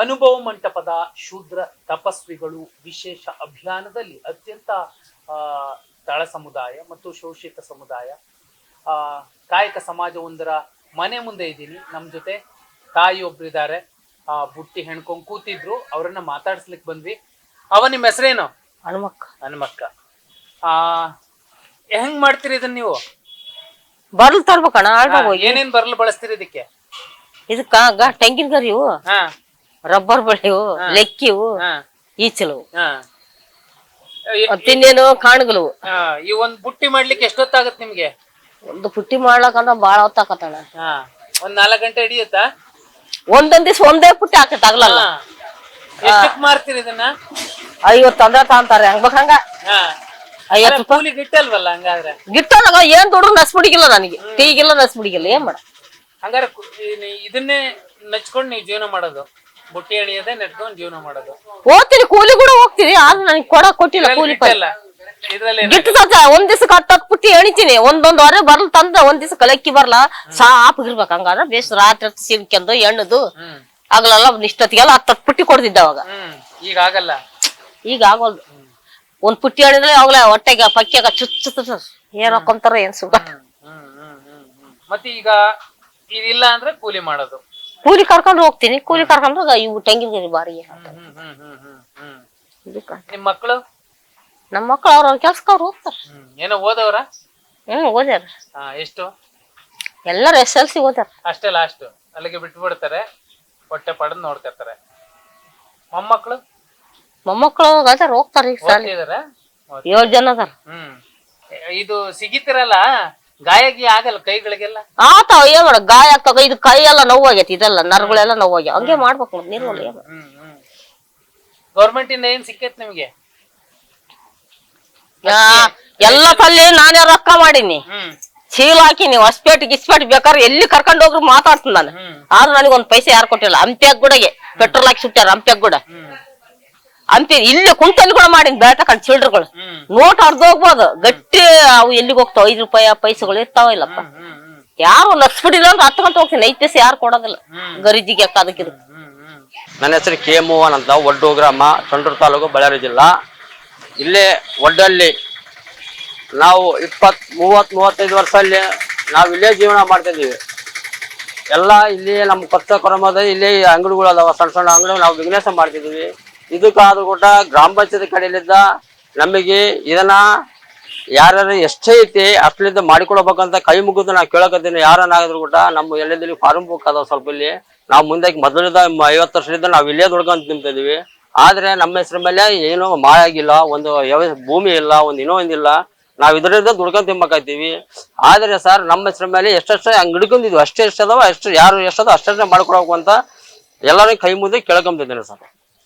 ಅನುಭವ ಮಂಟಪದ ಶೂದ್ರ ತಪಸ್ವಿಗಳು ವಿಶೇಷ ಅಭಿಯಾನದಲ್ಲಿ ಅತ್ಯಂತ ತಳ ಸಮುದಾಯ ಮತ್ತು ಶೋಷಿತ ಸಮುದಾಯ. ಆ, ಕಾಯಕ ಸಮಾಜವೊಂದರ ಮನೆ ಮುಂದೆ ಇದ್ದೀನಿ. ನಮ್ಮ ಜೊತೆ ತಾಯಿ ಒಬ್ರಿದ್ದಾರೆ. ಆ ಬುಟ್ಟಿ ಹೆಣ್ಕೊಂಡು ಕೂತಿದ್ರು. ಅವರನ್ನ ಮಾತಾಡ್ಸ್ಲಿಕ್ ಬಂದ್ವಿ. ಅವ ನಿಮ್ಮ ಹೆಸರೇನು? ಹನುಮಕ್ಕ. ಹನುಮಕ್ಕ. ಆ ಹೆಂಗ್ ಮಾಡ್ತೀರಿ ಇದನ್ನ ನೀವು? ಬರ್ಲ್ ತರ್ಬೇಕಣ್ಣ ಆಳ್ದಾಗ ಏನೇನ್ ಬರ್ಲ್ ಬಳಸ್ತೀರಿ ಇದಕ್ಕೆ? ಇದಕ್ಕ ಗ ತೆಂಗಿನ ಗರಿ ಹಾ. ರಬ್ಬರ್ ಬಳಿವು ಲೆಕ್ಕಿವು ಈಚಲು ಈಚಲವು. ಮತ್ತಿನ್ನೇನು ಆ, ಈ ಒಂದ್ ಬುಟ್ಟಿ ಮಾಡ್ಲಿಕ್ಕೆ ಎಷ್ಟೊತ್ತಾಗತ್ ನಿಮ್ಗೆ? ಒಂದು ಪುಟ್ಟಿ ಮಾಡ್ಲಕಂದ್ರ ಬಾಳ ಹೊತ್ತಾಕತ್ತಣ್ಣ. ಒಂದ್ ನಾಲ್ಕ್ ಗಂಟೆ ಹಿಡಿಯುತ್ತ? ಒಂದೊಂದ್ ದಿವಸ ಒಂದೇ ಪುಟ್ಟಿ ಹಾಕತ್ ಆಗ್ಲಲ್ಲ. ಎಷ್ಟಕ್ ಮಾರ್ತೀರಿ ಇದನ್ನ? ಐವತ್ತು ಅಂದ್ರ ತಾಂತಾರೆ ಹೆಂಗ್ ಬೇಕ್ ಹಂಗ? ಐವತ್ತು ಕೂಲಿ ಗಿಟ್ಟಲ್ವಲ್ಲ ಹಂಗಾದ್ರೆ? ಗಿಟ್ಟಲ್ಲ ಏನ್ ದುಡ್ಡು ನಸ್ಬಿಡಿಗಿಲ್ಲ ನನಗೆ. ಟೀಗಿಲ್ಲ ನಸ್ಬಿಡಿಗಿಲ್ಲ ಏನ್ ಮಾಡ. ಹಂಗಾರೆ ಇದನ್ನೇ ನಚ್ಕೊಂಡ್ ನೀವು ಜೀವನ ಮಾಡೋದು. ಬುಟ್ಟಿ ಎಣಿಯೋದೇ ನೆಟ್ಕೊಂಡ್ ಜೀವನ ಮಾಡೋದು. ಹೋಗ್ತೀನಿ ಕೂಲಿ ಕೂಡ ಹೋಗ್ತೀನಿ ಆದ್ರೆ ನನಗೆ ಕೊಡ ಕೊಟ್ಟಿಲ್ಲ ಕೂಲಿ ಗಿಟ್ಟಲ್ಲ ಇದ್ರಲ್ಲಿ ಗಿಟ್ಟು ಸತ್ತ ಒಂದ್ ದಿವಸಕ್ಕೆ ಹತ್ತು ಹತ್ತು ಪುಟ್ಟಿ ಎಣಿತೀನಿ. ಒಂದೊಂದ್ ವಾರ ಬರ್ಲ ತಂದ ಒಂದ್ ದಿವ್ಸ ಕಲಕ್ಕಿ ಬರ್ಲ. ಸಾಪ್ ಇರ್ಬೇಕು ಹಂಗಾದ್ರೆ ಬೇಸ್ ರಾತ್ರಿ ಹೊತ್ತು ಸಿಲ್ಕೆಂದು ಎಣ್ಣದು ಆಗ್ಲಲ್ಲ ಇಷ್ಟೊತ್ತಿಗೆಲ್ಲ ಹತ್ತು ಹತ್ತು ಪುಟ್ಟಿ ಕೊಡ್ತಿದ್ದೆ ಅವಾಗ. ಈಗ ಆಗಲ್ಲ. ಈಗ ಆಗೋಲ್ದು ಒಂದ್ ಪುಟ್ಟಿ ಹೇಳಿದ್ರೆ ಅವಾಗಲೇ ಹೊಟ್ಟೆಗೆ ಪಕ್ಕಿಯಾಗ ಚುಚ್ಚು ಏನ್ ಹಾಕೊಂತಾರ ಏನ್ ಸುಖ. ಮತ್ತೆ ಈಗ ಇದಿಲ್ಲ ಅಂದ್ರೆ ಕೂಲಿ ಮಾಡೋದು. ಕೂಲಿ ಕರ್ಕೊಂಡು ಹೋಗ್ತೀನಿ. ಕೂಲಿ ಕರ್ಕೊಂಡು ಹೋಗ ಇವು ತೆಂಗಿನ ಗರಿ ಬಾರಿ ಹ್ಮ್ ಹ್ಮ್ ಹ್ಮ್ ಹ್ಮ್ ಹ್ಮ್ ಹ್ಮ್. ಇದಕ್ಕ ನಿಮ್ ಮಕ್ಕಳು ನಮ್ಮ ಮಕ್ಳು ಅವ್ರ ಕೆಲ್ಸಕ್ಕೆ ಅವ್ರು ಹೋಗ್ತಾರ. ಏನೋ ಓದವ್ರ? ಹ್ಮ್ ಓದ್ಯಾರ. ಎಷ್ಟು? ಎಲ್ಲಾರು ಎಸ್ ಎಲ್ ಸಿ ಓದ್ಯಾರ. ಅಷ್ಟೇ ಲಾಸ್ಟ್ ಅಲ್ಲಿಗೆ ಬಿಟ್ಟು ಬಿಡ್ತಾರೆ ಹೊಟ್ಟೆ ಪಡೆದು ನೋಡ್ತಿರ್ತಾರೆ. ಮೊಮ್ಮಕ್ಕಳು ಮೊಮ್ಮಕ್ಳು ಅದಾರ ಹೋಗ್ತಾರ ಈಗ ಏಳ್ ಜನ ಅದಾರ. ಹ್ಮ್. ಇದು ಸಿಗಿತಿರಲ್ಲ? ಗಾಯಗಿ ಆಗಲ್ಲ ಕೈಗಳಿಗೆಲ್ಲ? ಆತಾವ ಏನ್ ಮಾಡ ಗಾಯ ಆಗ್ತಾವ ಇದು ಕೈ ಎಲ್ಲ ನೋವಾಗೈತಿ ಇದೆಲ್ಲ ನರಗಳೆಲ್ಲ ನೋವಾಗ್ಯಾವ. ಹಂಗೆ ಮಾಡ್ಬೇಕು ಮತ್ತೆ ನಿರ್ಮೂಲ ಏನ್ ಗೌರ್ಮೆಂಟ್ ಇಂದ ಏನ್ ಸಿಕ್ಕೈತ್ ನಿಮ್ಗೆ? ಆ, ಎಲ್ಲ ತಲ್ಲಿ ನಾನೇ ರೊಕ್ಕ ಮಾಡೀನಿ. ಹ್ಮ್. ಚೀಲ ಹಾಕಿನಿ ಹೊಸ್ಪೇಟ್ ಗಿಸ್ಪೇಟ್ ಬೇಕಾದ್ರೆ ಎಲ್ಲಿ ಕರ್ಕೊಂಡು ಹೋಗ್ರು ಮಾತಾಡ್ತೀನಿ ನಾನು. ಆದ್ರೂ ನನಗೊಂದು ನನಗೆ ಒಂದ್ ಪೈಸೆ ಯಾರು ಕೊಟ್ಟಿಲ್ಲ. ಹಂಪೆಗ್ ಗುಡಗೆ ಪೆಟ್ರೋಲ್ ಹಾಕಿ ಸುಟ್ಟಾರ ಹಂಪೆಗ್ ಗುಡ. ಹ್ಮ್. ಹಂಪಿ ಇಲ್ಲಿ ಕುಂತಲ್ಲಿ ಕೂಡ ಮಾಡಿ ಬೇಟ ಕಂಡ್ ಚಿಲ್ಡ್ರುಗಳು ನೋಟ್ ಅರ್ಧ ಹೋಗ್ಬೋದು. ಗಟ್ಟಿ ಅವು ಎಲ್ಲಿಗೆ ಹೋಗ್ತಾವ? ಐದು ರೂಪಾಯಿ ಪೈಸೆಗಳು ಇರ್ತಾವ ಇಲ್ಲಪ್ಪ. ಯಾರು ನಸ್ಬಿಡಿಲ್ಲ ಅಂದ್ರೆ ಹತ್ತು ಗಂಟೆ ಹೋಗ್ತೀನಿ. ಐದು ಪೈಸೆ ಯಾರು ಕೊಡೋದಿಲ್ಲ. ಗರಿಜಿಗೆ ಅದಕ್ಕೆ ನನ್ನ ಹೆಸರು ಕೆ ಮೋಹನ್ ಅಂತ ಒಡ್ಡು ಗ್ರಾಮ ಚಂಡ್ರ ತಾಲೂಕು ಬಳ್ಳಾರಿ ಜಿಲ್ಲಾ. ಇಲ್ಲೇ ಒಡ್ಡಲ್ಲಿ ನಾವು ಇಪ್ಪತ್ ಮೂವತ್ ಮೂವತ್ತೈದು ವರ್ಷ ಅಲ್ಲಿ ನಾವು ಇಲ್ಲೇ ಜೀವನ ಮಾಡ್ತಿದ್ದೀವಿ. ಎಲ್ಲ ಇಲ್ಲಿ ನಮ್ಮ ಕೊತ್ತ ಕ್ರಮದ ಇಲ್ಲಿ ಅಂಗಡಿಗಳು ಅದಾವ ಸಣ್ಣ ಸಣ್ಣ ಅಂಗಡಿ ನಾವು ಬಿಸ್ನೆಸ್ ಮಾಡ್ತಿದ್ದೀವಿ. ಇದಕ್ಕಾದ್ರೂ ಕೂಡ ಗ್ರಾಮ ಪಂಚಾಯತ್ ಕಡೆಯಿಂದ ನಮಗೆ ಇದನ್ನ ಯಾರ್ಯಾರು ಎಷ್ಟೇ ಐತಿ ಅಷ್ಟಲಿಂದ ಮಾಡಿಕೊಡ್ಬೇಕಂತ ಕೈ ಮುಗಿದು ನಾವು ಕೇಳಕತ್ತೀನಿ. ಯಾರನ್ನಾಗಿದ್ರು ಕೂಡ ನಮ್ಮ ಎಲ್ಲೆಲ್ಲಿ ಫಾರ್ಮ್ ಬುಕ್ ಅದಾವ ಸ್ವಲ್ಪ ಇಲ್ಲಿ, ನಾವು ಮುಂದೆ ಮೊದಲಿಂದ ಐವತ್ತು ವರ್ಷದಿಂದ ನಾವು ಇಲ್ಲೇ ದುಡ್ಕೊಂತ ನಿಂತಿದ್ವಿ ಆದ್ರೆ ನಮ್ಮ ಹೆಸರ ಮೇಲೆ ಏನೋ ಮಾಯಾಗಿಲ್ಲ, ಒಂದು ಯಾವ ಭೂಮಿ ಇಲ್ಲ, ಒಂದು ಇನ್ನೂ ಒಂದಿಲ್ಲ. ನಾವು ಇದರಿಂದ ದುಡ್ಕೊಂಡು ತಿನ್ಬೇಕಾಯ್ತೀವಿ ಆದ್ರೆ ಸರ್, ನಮ್ಮ ಹೆಸರ ಮೇಲೆ ಎಷ್ಟೆಷ್ಟು ಹಂಗ್ ಹಿಡ್ಕೊಂಡಿದ್ವಿ. ಅಷ್ಟೇ ಎಷ್ಟು ಅಷ್ಟು ಯಾರು ಎಷ್ಟದೋ ಅಷ್ಟೇ ಮಾಡ್ಕೊಡಬೇಕು ಅಂತ ಎಲ್ಲರೂ ಕೈ ಮುಂದೆ ಕೇಳ್ಕೊಂಬಿದ್ದೀನಿ ಸರ್.